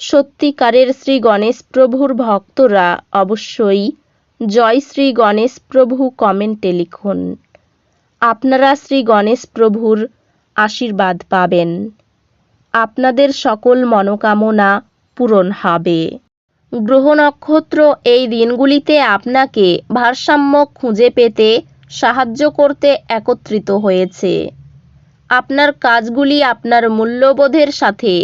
সত্যিকারের শ্রী গণেশ প্রভুর ভক্তরা অবশ্যই জয় শ্রী গণেশ প্রভু কমেন্টে লিখুন। আপনারা শ্রী গণেশ প্রভুর আশীর্বাদ পাবেন। আপনাদের সকল মনোকামনা পূরণ হবে। গ্রহ নক্ষত্র এই দিনগুলিতে আপনাকে ভারসাম্য খুঁজে পেতে সাহায্য করতে একত্রিত হয়েছে। আপনার কাজগুলি আপনার মূল্যবোধের সাথে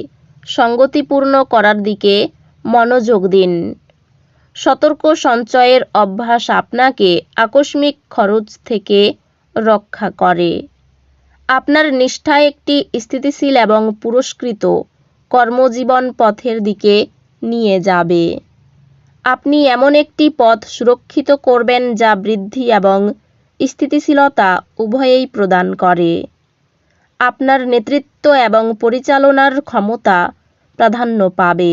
সঙ্গতিপূর্ণ করার দিকে মনোযোগ দিন। সতর্ক সঞ্চয়ের অভ্যাস আপনাকে আকস্মিক খরচ থেকে রক্ষা করে। আপনার নিষ্ঠা একটি স্থিতিশীল এবং পুরস্কৃত কর্মজীবন পথের দিকে নিয়ে যাবে। আপনি এমন একটি পথ সুরক্ষিত করবেন যা বৃদ্ধি এবং স্থিতিশীলতা উভয়েই প্রদান করে। আপনার নেতৃত্ব এবং পরিচালনার ক্ষমতা প্রাধান্য পাবে।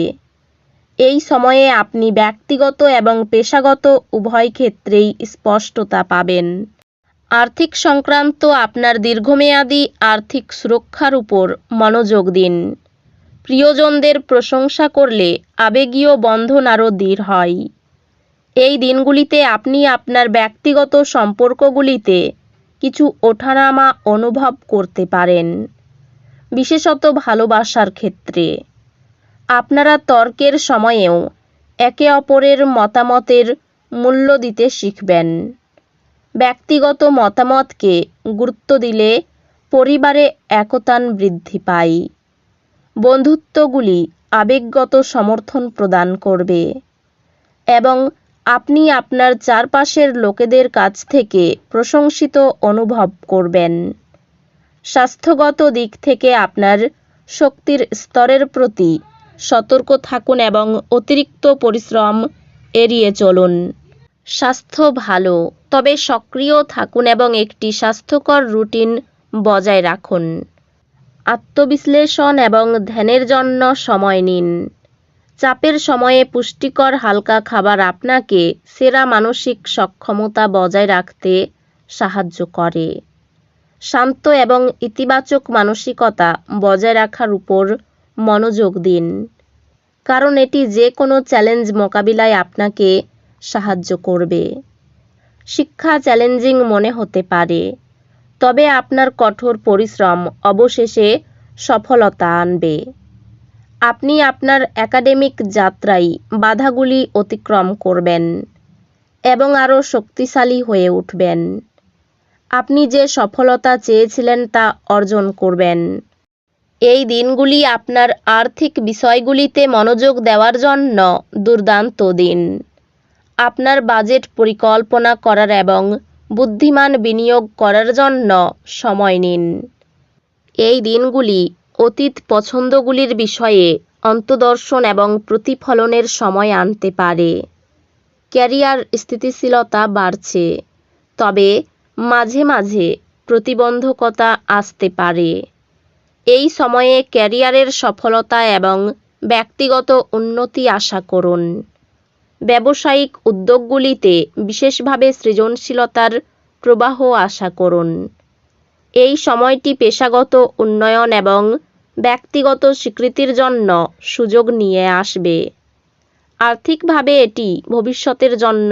এই সময়ে আপনি ব্যক্তিগত এবং পেশাগত উভয় ক্ষেত্রেই স্পষ্টতা পাবেন। আর্থিক সংক্রান্ত আপনার দীর্ঘমেয়াদী আর্থিক সুরক্ষার উপর মনোযোগ দিন। প্রিয়জনদের প্রশংসা করলে আবেগীয় বন্ধন আরও দৃঢ় হয়। এই দিনগুলিতে আপনি আপনার ব্যক্তিগত সম্পর্কগুলিতে কিছু ওঠানামা অনুভব করতে পারেন, বিশেষত ভালোবাসার ক্ষেত্রে। আপনারা তর্কের সময়েও একে অপরের মতামতের মূল্য দিতে শিখবেন। ব্যক্তিগত মতামতকে গুরুত্ব দিলে পরিবারে একতান বৃদ্ধি পায়। বন্ধুত্বগুলি আবেগগত সমর্থন প্রদান করবে এবং আপনি আপনার চারপাশের লোকেদের কাছ থেকে প্রশংসিত অনুভব করবেন। স্বাস্থ্যগত দিক থেকে আপনার শক্তির স্তরের প্রতি সতর্ক থাকুন এবং অতিরিক্ত পরিশ্রম এড়িয়ে চলুন। স্বাস্থ্য ভালো, তবে সক্রিয় থাকুন এবং একটি স্বাস্থ্যকর রুটিন বজায় রাখুন। আত্মবিশ্লেষণ এবং ধ্যানের জন্য সময় নিন। চাপের সময়ে পুষ্টিকর হালকা খাবার আপনাকে সেরা মানসিক সক্ষমতা বজায় রাখতে সাহায্য করে। শান্ত এবং ইতিবাচক মানসিকতা বজায় রাখার উপর মনোযোগ দিন। কারণ এটি যে কোনো চ্যালেঞ্জ মোকাবিলায় আপনাকে সাহায্য করবে। শিক্ষা চ্যালেঞ্জিং মনে হতে পারে, তবে আপনার কঠোর পরিশ্রম অবশেষে সফলতা আনবে। আপনি আপনার একাডেমিক যাত্রায় বাধাগুলি অতিক্রম করবেন এবং আরও শক্তিশালী হয়ে উঠবেন। আপনি যে সফলতা চেয়েছিলেন তা অর্জন করবেন। এই দিনগুলি আপনার আর্থিক বিষয়গুলিতে মনোযোগ দেওয়ার জন্য দুর্দান্ত দিন। আপনার বাজেট পরিকল্পনা করার এবং বুদ্ধিমান বিনিয়োগ করার জন্য সময় নিন। এই দিনগুলি অতীত পছন্দগুলির বিষয়ে অন্তদর্শন এবং প্রতিফলনের সময় আনতে পারে। ক্যারিয়ার স্থিতিশীলতা বাড়ছে, তবে মাঝে মাঝে প্রতিবন্ধকতা আসতে পারে। এই সময়ে ক্যারিয়ারের সফলতা এবং ব্যক্তিগত উন্নতি আশা করুন। ব্যবসায়িক উদ্যোগগুলিতে বিশেষভাবে সৃজনশীলতার প্রবাহ আশা করুন। এই সময়টি পেশাগত উন্নয়ন এবং ব্যক্তিগত স্বীকৃতির জন্য সুযোগ নিয়ে আসবে। আর্থিকভাবে এটি ভবিষ্যতের জন্য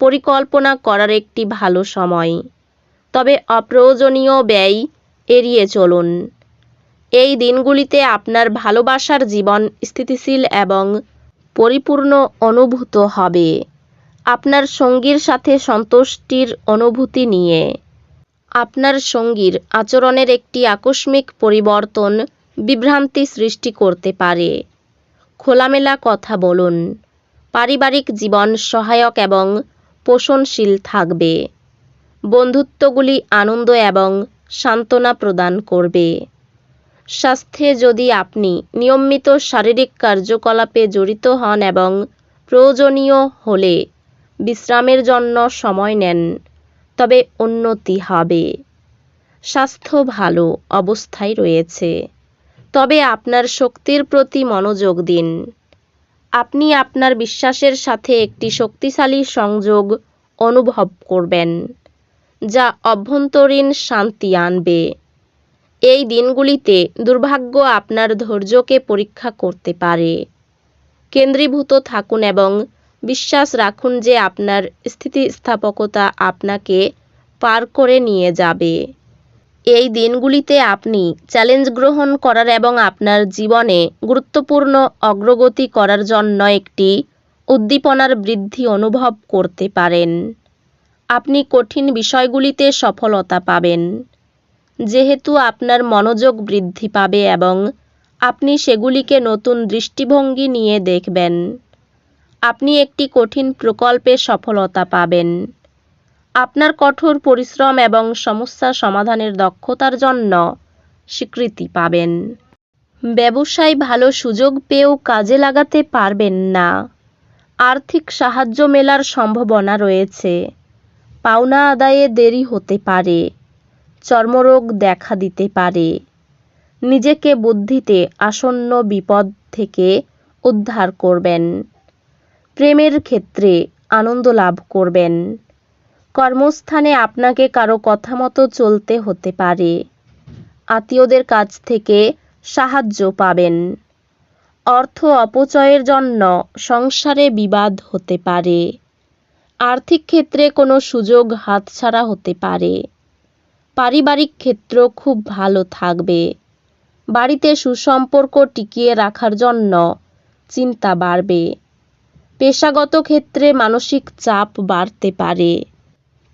পরিকল্পনা করার একটি ভালো সময়। তবে অপ্রয়োজনীয় ব্যয় এড়িয়ে চলুন। এই দিনগুলিতে আপনার ভালোবাসার জীবন স্থিতিশীল এবং পরিপূর্ণ অনুভূত হবে। আপনার সঙ্গীর সাথে সন্তুষ্টির অনুভূতি নিয়ে। আপনার সঙ্গীর আচরণের একটি আকস্মিক পরিবর্তন বিভ্রান্তি সৃষ্টি করতে পারে। খোলামেলা কথা বলুন। পারিবারিক জীবন সহায়ক এবং পোষণশীল থাকবে। বন্ধুত্বগুলি আনন্দ এবং সান্ত্বনা প্রদান করবে। স্বাস্থ্যে যদি আপনি নিয়মিত শারীরিক কার্যকলাপে জড়িত হন এবং প্রয়োজনীয় হলে বিশ্রামের জন্য সময় নেন, তবে উন্নতি হবে। স্বাস্থ্য ভালো অবস্থায় রয়েছে। তবে আপনার শক্তির প্রতি মনোযোগ দিন। আপনি আপনার বিশ্বাসের সাথে একটি শক্তিশালী সংযোগ অনুভব করবেন, যা অভ্যন্তরীণ শান্তি আনবে। এই দিনগুলিতে দুর্ভাগ্য আপনার ধৈর্যকে পরীক্ষা করতে পারে। কেন্দ্রীভূত থাকুন এবং বিশ্বাস রাখুন যে আপনার স্থিতিস্থাপকতা আপনাকে পার করে নিয়ে যাবে। এই দিনগুলিতে আপনি চ্যালেঞ্জ গ্রহণ করার এবং আপনার জীবনে গুরুত্বপূর্ণ অগ্রগতি করার জন্য একটি উদ্দীপনার বৃদ্ধি অনুভব করতে পারেন। আপনি কঠিন বিষয়গুলিতে সফলতা পাবেন। যেহেতু আপনার মনোযোগ বৃদ্ধি পাবে এবং আপনি সেগুলিকে নতুন দৃষ্টিভঙ্গি নিয়ে দেখবেন। আপনি একটি কঠিন প্রকল্পে সফলতা পাবেন। আপনার কঠোর পরিশ্রম এবং সমস্যা সমাধানের দক্ষতার জন্য স্বীকৃতি পাবেন। ব্যবসায় ভালো সুযোগ পেয়েও কাজে লাগাতে পারবেন না। আর্থিক সাহায্য মেলার সম্ভাবনা রয়েছে। পাওনা আদায়ে দেরি হতে পারে। চর্মরোগ দেখা দিতে পারে। নিজেকে বুদ্ধিতে আসন্ন বিপদ থেকে উদ্ধার করবেন। প্রেমের ক্ষেত্রে আনন্দ লাভ করবেন। কর্মস্থানে আপনাকে কারও কথা মতো চলতে হতে পারে। আত্মীয়দের কাছ থেকে সাহায্য পাবেন। অর্থ অপচয়ের জন্য সংসারে বিবাদ হতে পারে। আর্থিক ক্ষেত্রে কোনো সুযোগ হাতছাড়া হতে পারে। পারিবারিক ক্ষেত্র খুব ভালো থাকবে। বাড়িতে সুসম্পর্ক টিকিয়ে রাখার জন্য চিন্তা বাড়বে। পেশাগত ক্ষেত্রে মানসিক চাপ বাড়তে পারে।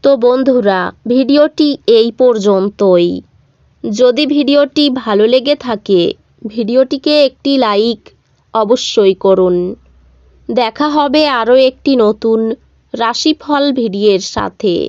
তো বন্ধুরা, ভিডিওটি এই পর্যন্তই। যদি ভিডিওটি ভালো লেগে থাকে, ভিডিওটিকে একটি লাইক অবশ্যই করুন। দেখা হবে আরও একটি নতুন রাশিফল ভিডিওর সাথে।